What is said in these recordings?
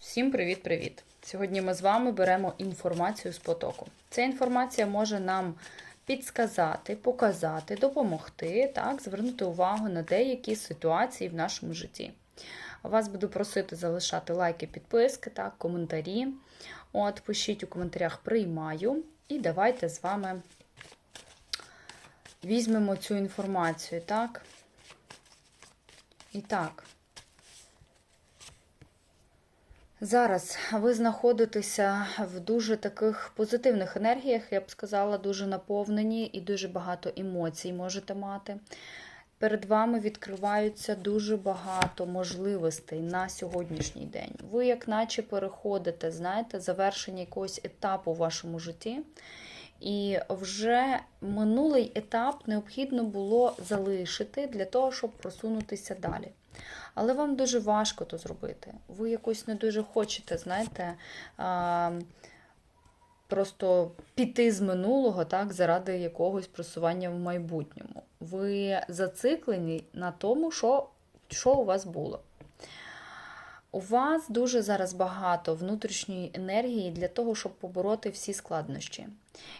Всім привіт-привіт! Сьогодні ми з вами беремо інформацію з потоку. Ця інформація може нам підсказати, показати, допомогти, так, звернути увагу на деякі ситуації в нашому житті. Вас буду просити залишати лайки, підписки, так, коментарі. От, пишіть у коментарях приймаю. І давайте з вами візьмемо цю інформацію, так? І так. Зараз ви знаходитеся в дуже таких позитивних енергіях, я б сказала, дуже наповнені і дуже багато емоцій можете мати. Перед вами відкриваються дуже багато можливостей на сьогоднішній день. Ви, як наче, переходите, знаєте, завершення якогось етапу в вашому житті. І вже минулий етап необхідно було залишити для того, щоб просунутися далі. Але вам дуже важко то зробити. Ви якось не дуже хочете, знаєте, просто піти з минулого так, заради якогось просування в майбутньому. Ви зациклені на тому, що, що у вас було. У вас дуже зараз багато внутрішньої енергії для того, щоб побороти всі складнощі.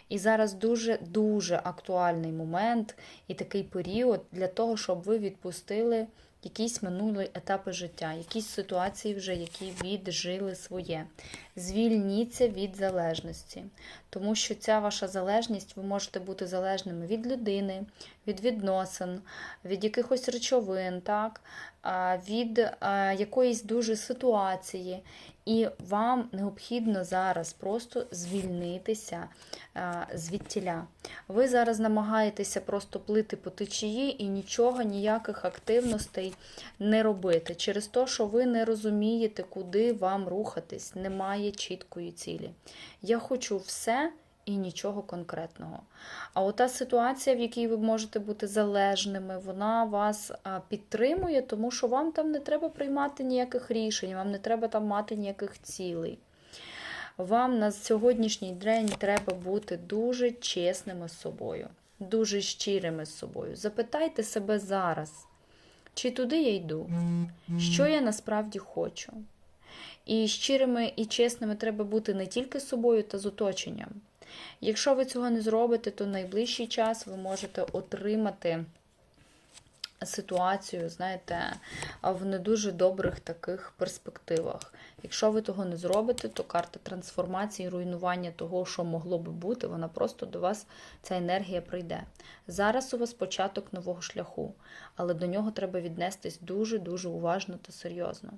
І зараз дуже-дуже актуальний момент і такий період для того, щоб ви відпустили якісь минулі етапи життя, якісь ситуації вже, які віджили своє. Звільніться від залежності, тому що ця ваша залежність, ви можете бути залежними від людини, від відносин, від якихось речовин, так, від якоїсь дуже ситуації. І вам необхідно зараз просто звільнитися звідтіля. Ви зараз намагаєтеся просто плити по течії і нічого, ніяких активностей не робити. Через те, що ви не розумієте, куди вам рухатись, немає чіткої цілі. Я хочу все. І нічого конкретного. А ота ситуація, в якій ви можете бути залежними, вона вас підтримує, тому що вам там не треба приймати ніяких рішень, вам не треба там мати ніяких цілей. Вам на сьогоднішній день треба бути дуже чесними з собою, дуже щирими з собою. Запитайте себе зараз, чи туди я йду, що я насправді хочу. І щирими і чесними треба бути не тільки з собою та з оточенням. Якщо ви цього не зробите, то найближчий час ви можете отримати ситуацію, знаєте, в не дуже добрих таких перспективах. Якщо ви того не зробите, то карта трансформації, руйнування того, що могло би бути, вона просто до вас, ця енергія прийде. Зараз у вас початок нового шляху, але до нього треба віднестись дуже-дуже уважно та серйозно.